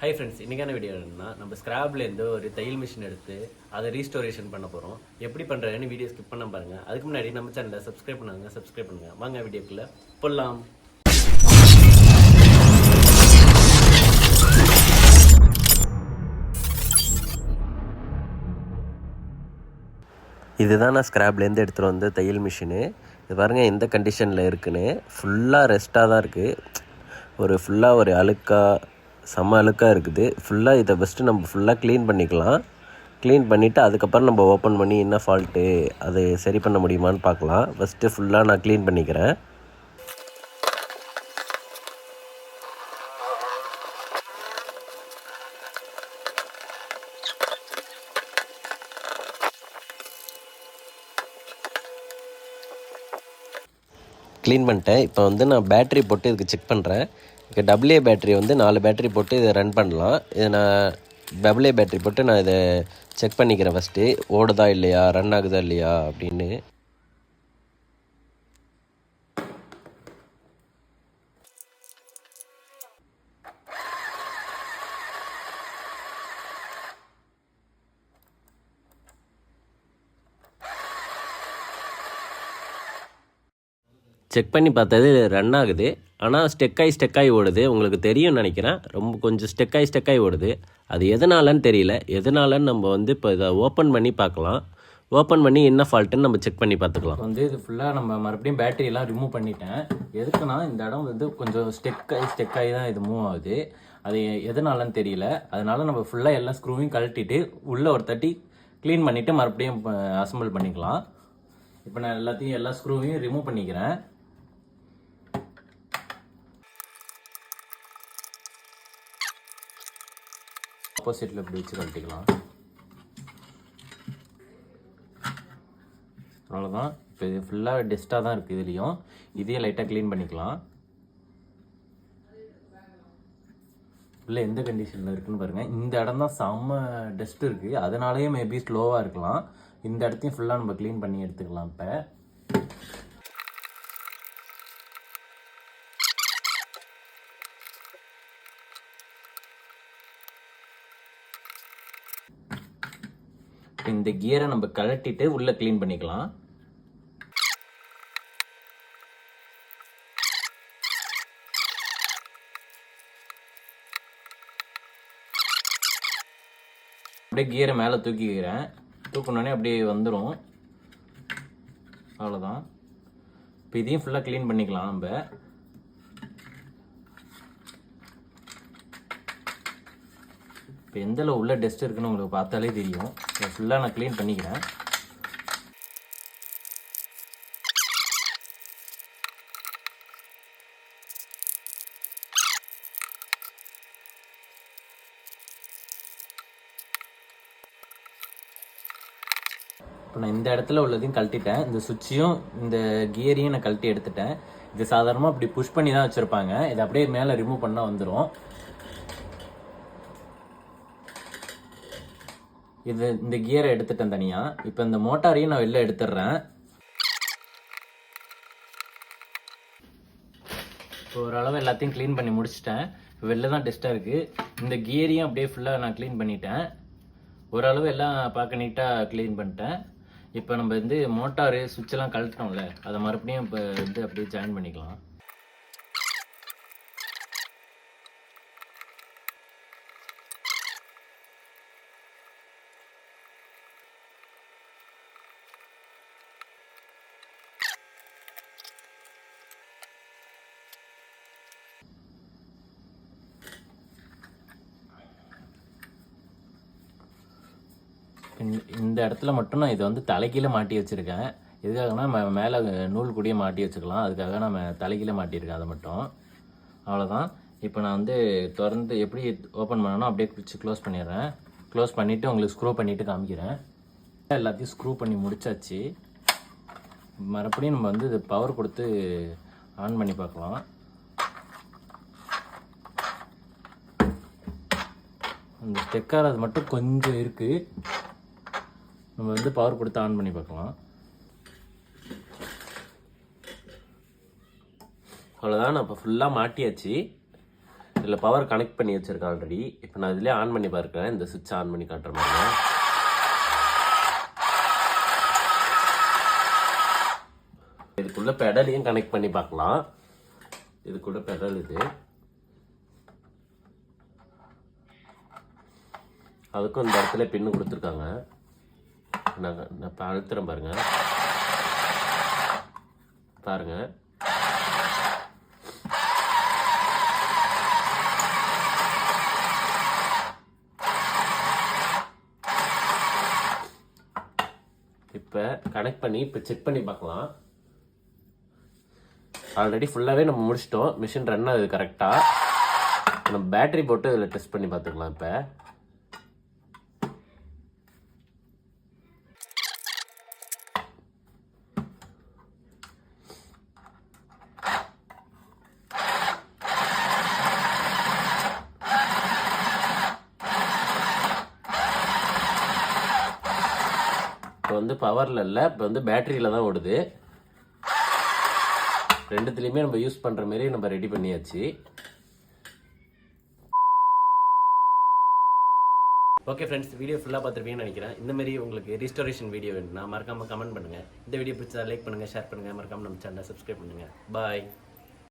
Hi friends இன்றைக்கான video என்னன்னா நம்ம ஸ்க்ராப்லேருந்து ஒரு தையல் மிஷின் எடுத்து அதை ரீஸ்டோரேஷன் பண்ண போகிறோம் எப்படி பண்ணுறதுன்னு வீடியோ ஸ்கிப் பண்ண பாருங்கள் அதுக்கு முன்னாடி நம்ம சேனலை சப்ஸ்கிரைப் பண்ணாங்க சப்ஸ்கிரைப் பண்ணுங்க. வாங்க வீடியோக்குள்ளே போடலாம் இதுதான் நான் ஸ்க்ராப்லேருந்து எடுத்துகிட்டு வந்த தையல் மிஷினு இது பாருங்கள் எந்த கண்டிஷனில் இருக்குன்னு. ஃபுல்லாக ரெஸ்ட்டாக தான் இருக்குது ஒரு ஃபுல்லாக ஒரு அழுக்காக செம்ம அழுக்காக இருக்குது. ஃபுல்லாக இதை ஃபஸ்ட்டு நம்ம ஃபுல்லாக க்ளீன் பண்ணிக்கலாம். க்ளீன் பண்ணிவிட்டு அதுக்கப்புறம் நம்ம ஓப்பன் பண்ணி என்ன ஃபால்ட்டு அது சரி பண்ண முடியுமான்னு பார்க்கலாம். ஃபஸ்ட்டு ஃபுல்லாக நான் க்ளீன் பண்ணிக்கிறேன். க்ளீன் பண்ணிட்டேன். இப்போ வந்து நான் பேட்ரி போட்டு இதுக்கு செக் பண்ணுறேன் இப்போ டபுள்ஏ பேட்டரி வந்து நாலு பேட்டரி போட்டு இதை ரன் பண்ணலாம். இதை நான் டபுள்ஏ பேட்டரி போட்டு நான் இதை செக் பண்ணிக்கிறேன் ஃபஸ்ட்டு ஓடுதா இல்லையா? ரன் ஆகுதா இல்லையா? அப்படின்னு. செக் பண்ணி பார்த்தது ரன் ஆகுது. ஆனால் ஸ்டெக்காய் ஸ்டெக்காய் ஓடுது. உங்களுக்கு தெரியும்னு நினைக்கிறேன். ரொம்ப கொஞ்சம் ஸ்டெக்காய் ஸ்டெக்காய் ஓடுது. அது எதனாலன்னு தெரியல. எதனாலன்னு நம்ம வந்து இப்போ இதை ஓப்பன் பண்ணி பார்க்கலாம். ஓப்பன் பண்ணி என்ன ஃபால்ட்டுன்னு நம்ம செக் பண்ணி பார்த்துக்கலாம். வந்து இது ஃபுல்லாக நம்ம மறுபடியும் பேட்டரியெல்லாம் ரிமூவ் பண்ணிட்டேன். எதுக்குன்னா இந்த இடம் வந்து கொஞ்சம் ஸ்டெக்காகி ஸ்டெக்காகி தான் இது மூவ் ஆகுது. அது எதனாலன்னு தெரியல. அதனால நம்ம ஃபுல்லாக எல்லா ஸ்க்ரூவையும் கழட்டிட்டு உள்ளே ஒரு தட்டி க்ளீன் பண்ணிவிட்டு மறுபடியும் அசம்பிள் பண்ணிக்கலாம். இப்போ நான் எல்லாத்தையும் எல்லா ஸ்க்ரூவையும் ரிமூவ் பண்ணிக்கிறேன். ஆப்போசிட்டில் இப்படி வச்சு கழட்டிக்கலாம் அவ்வளோதான் இப்போ இது ஃபுல்லாக டெஸ்ட்டாக தான் இருக்குது இதுலேயும். இதையே லைட்டாக க்ளீன் பண்ணிக்கலாம். உள்ளே எந்த கண்டிஷனில் இருக்குன்னு பாருங்கள் இந்த இடம் தான் செம்ம டஸ்ட் இருக்குது அதனாலேயே மேபி ஸ்லோவாக இருக்கலாம். இந்த இடத்தையும் ஃபுல்லாக நம்ம க்ளீன் பண்ணி எடுத்துக்கலாம் இப்போ. இந்த கியரை நம்ம கழட்டிட்டு உள்ளே க்ளீன் பண்ணிக்கலாம். அப்படியே கியரை மேலே தூக்கிக்கிறேன். தூக்கினோடனே அப்படியே வந்துடும் அவ்வளோதான் இப்போ இதையும் ஃபுல்லாக க்ளீன் பண்ணிக்கலாம் நம்ம. இப்போ எந்தளவு உள்ள டஸ்ட் இருக்குன்னு உங்களுக்கு பார்த்தாலே தெரியும். இதை ஃபுல்லாக நான் க்ளீன் பண்ணிக்கிறேன். இப்போ நான் இந்த இடத்துல உள்ளதையும் கழட்டிட்டேன். இந்த சுவிட்சையும் இந்த கியரையும் நான் கழட்டி எடுத்துட்டேன். இது சாதாரணமாக இப்படி புஷ் பண்ணி தான் வச்சுருப்பாங்க. இதை அப்படியே மேலே ரிமூவ் பண்ணால் வந்துடும் இது இந்த கியரை எடுத்துட்டேன் தனியாக இப்போ இந்த மோட்டாரையும் நான் வெளில எடுத்துடுறேன். இப்போ ஓரளவு எல்லாத்தையும் க்ளீன் பண்ணி முடிச்சிட்டேன். இப்போ வெளில தான் டெஸ்ட்டாக இருக்குது இந்த கியரையும் அப்படியே ஃபுல்லாக நான் க்ளீன் பண்ணிட்டேன். ஓரளவு எல்லாம் பார்க்க நீட்டாக க்ளீன் பண்ணிட்டேன். இப்போ நம்ம வந்து மோட்டாரு சுவிட்செல்லாம் கழட்டினோம்ல அதை மறுபடியும் இப்போ வந்து அப்படியே ஜாயின் பண்ணிக்கலாம். இந்த- இந்த இடத்துல மட்டும் நான் இதை வந்து தலைக்கீழே மாட்டி வச்சுருக்கேன். எதுக்காகனா ம- மேலே நூல் கூடிய மாட்டி வச்சுக்கலாம். அதுக்காக நம்ம தலைக்கீழே மாட்டியிருக்கேன் அதை மட்டும். அவ்வளோதான் இப்போ நான் வந்து திறந்து எப்படி ஓப்பன் பண்ணணும் அப்படியே குளிச்சு க்ளோஸ் பண்ணிடுறேன். க்ளோஸ் பண்ணிவிட்டு உங்களுக்கு ஸ்க்ரூ பண்ணிவிட்டு காமிக்கிறேன். எல்லாத்தையும் ஸ்க்ரூ பண்ணி முடிச்சாச்சு. மறுபடியும் நம்ம வந்து இது பவர் கொடுத்து ஆன் பண்ணி பார்க்கலாம். அந்த அது மட்டும் கொஞ்சம் இருக்குது நம்ம வந்து பவர் கொடுத்து ஆன் பண்ணி பார்க்கலாம். அவ்வளோதான் நான் இப்போ ஃபுல்லாக மாட்டியாச்சு. இதில் பவர் கனெக்ட் பண்ணி வச்சுருக்கேன் ஆல்ரெடி இப்போ நான் இதிலே ஆன் பண்ணி பார்க்குறேன். இந்த சுவிட்ச் ஆன் பண்ணி காட்டுற மாதிரி இதுக்குள்ள பெடலையும் கனெக்ட் பண்ணி பார்க்கலாம். இதுக்குள்ள பெடல் இது. அதுக்கும் இந்த இடத்துல பின்னு கொடுத்துருக்காங்க. நாங்கள் நான் இப்போ அழுத்துறேன் பாருங்க. பாருங்க. இப்போ கனெக்ட் பண்ணி இப்போ செக் பண்ணி பார்க்கலாம். ஆல்ரெடி ஃபுல்லாகவே நம்ம முடிச்சிட்டோம். மிஷின் ரன் ஆகுது கரெக்டாக நம்ம பேட்டரி போட்டு இதில் டெஸ்ட் பண்ணி பார்த்துக்கலாம் இப்போ. இப்போ வந்து பவரில் இல்லை. இப்போ வந்து பேட்டரியில் தான் ஓடுது. ரெண்டுத்துலேயுமே நம்ம யூஸ் பண்ணுற மாரி நம்ம ரெடி பண்ணியாச்சு. ஓகே ஃப்ரெண்ட்ஸ் வீடியோ ஃபுல்லாக பார்த்துருப்பீங்கன்னு நினைக்கிறேன். இந்த மாதிரி உங்களுக்கு ரிஸ்டோரேஷன் வீடியோ வேணும்னா மறக்காமல் கமெண்ட் பண்ணுங்கள் இந்த வீடியோ பிடிச்சா லைக் பண்ணுங்கள் ஷேர் பண்ணுங்கள் மறக்காமல் நம்ம சேனலை சப்ஸ்கிரைப் பண்ணுங்கள் பாய்